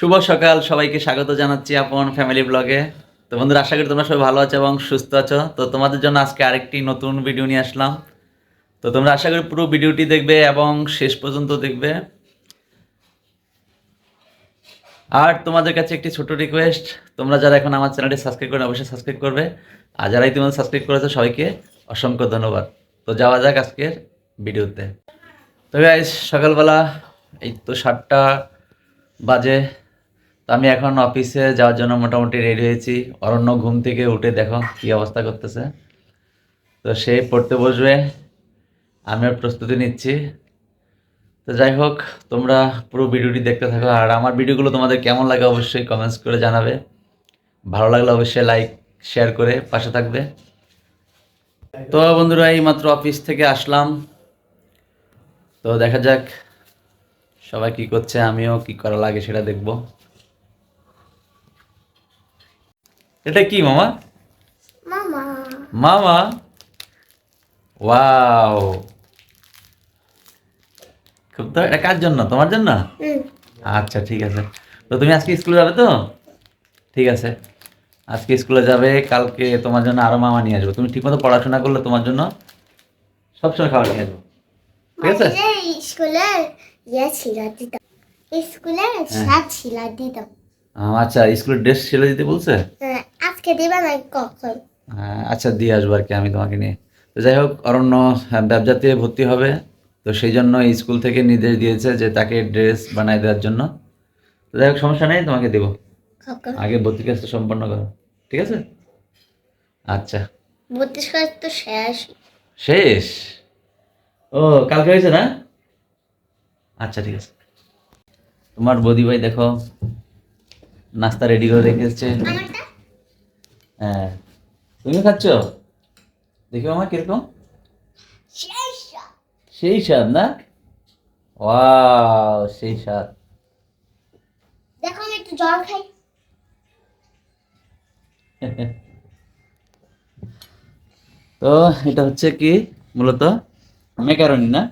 শুভ সকাল, সবাইকে স্বাগত জানাচ্ছি আপন ফ্যামিলি ব্লগে তো বন্ধুরা, আশা করি তোমরা সবাই ভালো আছো এবং সুস্থ আছো। তো তোমাদের জন্য আজকে আরেকটি নতুন ভিডিও নিয়ে আসলাম। তো তোমরা আশা করি পুরো ভিডিওটি দেখবে এবং শেষ পর্যন্ত দেখবে। আর তোমাদের কাছে একটি ছোট রিকোয়েস্ট তোমরা যারা এখন আমার চ্যানেলটি সাবস্ক্রাইব করে অবশ্যই সাবস্ক্রাইব করবে। আর যারা ইতিমধ্যে সাবস্ক্রাইব করেছ, সবাইকে অসংখ্য ধন্যবাদ। তো যাওয়া যাক আজকের ভিডিওতে তো গাইস সকালবেলা, এই তো সাতটা বাজে। তো আমি এখন অফিসে যাওয়ার জন্য মোটামুটি রেডি হয়েছি। অরণ্য ঘুম থেকে উঠে দেখো কি অবস্থা করতেছে। তো সে পড়তে বসবে আমিও প্রস্তুতি নিচ্ছি। তো যাই হোক, তোমরা পুরো ভিডিওটি দেখতে থাকো। আর আমার ভিডিওগুলো তোমাদের কেমন লাগে অবশ্যই কমেন্টস করে জানাবে। ভালো লাগলে অবশ্যই লাইক শেয়ার করে পাশে থাকবে। তো বন্ধুরা এই মাত্র অফিস থেকে আসলাম। তো দেখা যাক সবাই কি করছে, আমিও কি করা লাগে সেটা দেখব। এটা কি মামা? মামা। মামা? ওয়াও। খুব তো এটা কার জন্য? তোমার জন্য? আচ্ছা ঠিক আছে। তো তুমি আজকে স্কুলে যাবে তো? ঠিক আছে। আজকে স্কুলে যাবে কালকে তোমার জন্য আরও মামা নিয়ে আসব। তুমি ঠিকমতো পড়াশোনা করলে তোমার জন্য সবসময় খাবার নিয়ে আসব। ঠিক আছে? মাঝে স্কুলের ইয়ে ছিল দিতাম। স্কুলের সাত ছিল দিতাম। আচ্ছা স্কুলের ড্রেস ছেলে দিতে বলছে? হ্যাঁ, আজকে দিবা না কখন? আচ্ছা দিয়ে আসব আর কি আমি তোমাকে নিয়ে। তো যাই হোক অরণ্য হ্যাঁ, ব্যবসাতে ভর্তি হবে। তো সেই জন্য স্কুল থেকে নির্দেশ দিয়েছে যে তাকে ড্রেস বানাই দেওয়ার জন্য। তো যাই হোক সমস্যা নেই তোমাকে দেবো। আগে ভর্তি কাজটা সম্পন্ন করো। ঠিক আছে? আচ্ছা। বত্রিশ কাজ তো শেষ। শেষ? ও কালকে হয়েছে না? আচ্ছা ঠিক আছে। তোমার বৌদি ভাই দেখো। নাস্তা রেডি করে রেখে এসছে। আমারটা? হ্যাঁ। তুমিও খাচ্ছ? দেখি আমার কীরকম? সেই স্বাদ। না? ওয়াও সেই স্বাদ। দেখো আমি একটু জল খাই। তো এটা হচ্ছে কি মূলত ম্যাকারনি না?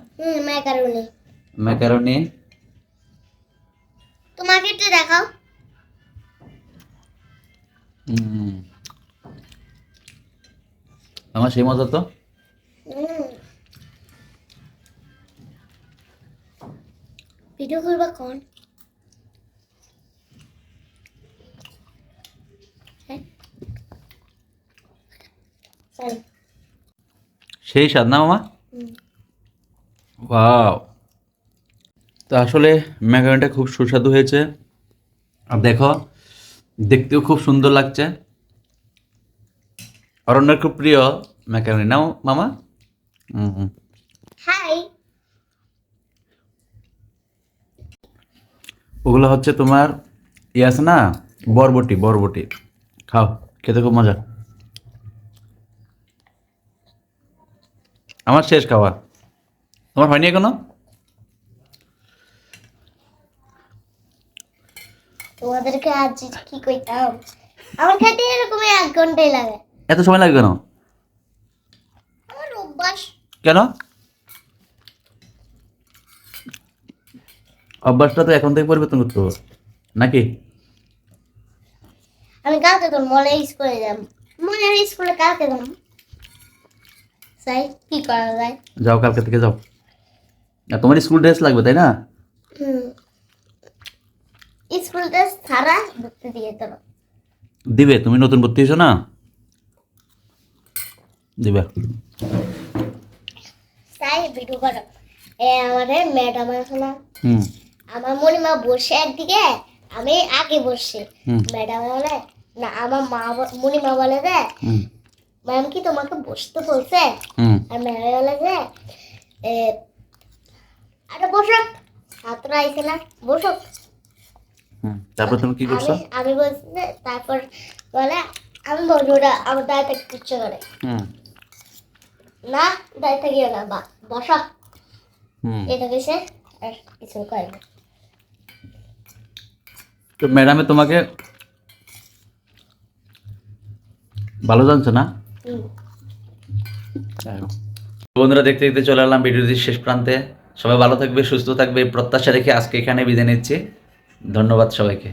ম্যাকারুনি। ম্যাকারনি। তোমাকে একটু দেখাও। আমার সেই মতো তো? ভিডিও করবা কোন? হ্যাঁ। সেই স্বাদ না মামা। ওয়াও। তো আসলে ম্যাকারনিটা খুব সুস্বাদু হয়েছে। আর দেখো দেখতেও খুব সুন্দর লাগছে। অরণ্যের খুব প্রিয় ম্যাকারনি নাও মামা। হুম হুম। হাই ওগুলো হচ্ছে তোমার ইয়ে আছে না? বরবটি বরবটি। খাও খেতে খুব মজা। আমার শেষ খাওয়া। তোমার হয়নি এখনও? তোমাদেরকে আজ কি কইতাম? আমার খেতে এরকমই এক ঘন্টাই লাগে। এত সময় লাগবে কেন? আমার অভ্যাস। কেন? অভ্যাসটা তো এখন থেকে পরিবর্তন করতে হবে। নাকি? আমি কালকে তোর মনে স্কুলে যাব মনে স্কুলে কালকে যাব সাই কি করা যায়? যাও কালকে থেকে যাও। তোমার স্কুল ড্রেস লাগবে তাই না? হুম। ছাড়া ঢুকতে দিয়ে তোর দিবে তুমি নতুন ভর্তি হয়েছো না? দিবে। সাই ভিডিও করো এ আমাদের ম্যাডাম আছে না হুম। আমার মনিমা বসে একদিকে আমি আগে বসছি। ম্যাডাম বলে না আমার মা ব- মনিমা বলে যে ম্যাম কি তোমাকে বসতে বলছে? আর ম্যাডাম বলে যে এ, আরে বসো ছাত্র আইছে না বসো। হুম তারপর তুমি কি করছ? আমি বলছি তারপর বলে আমি ওটা আমার দায়িত্ব কিচ্ছু করে না দায়িত্ব গিয়ে না বা বসো। এটা কেসে আর কিছু করে না তো ম্যাডামে তোমাকে ভালো জানছো না? বন্ধুরা দেখতে দেখতে চলে এলাম ভিডিওটির শেষ প্রান্তে। সবাই ভালো থাকবে সুস্থ থাকবে প্রত্যাশা রেখে আজকে এখানে বিদায় নিচ্ছি। ধন্যবাদ সবাইকে।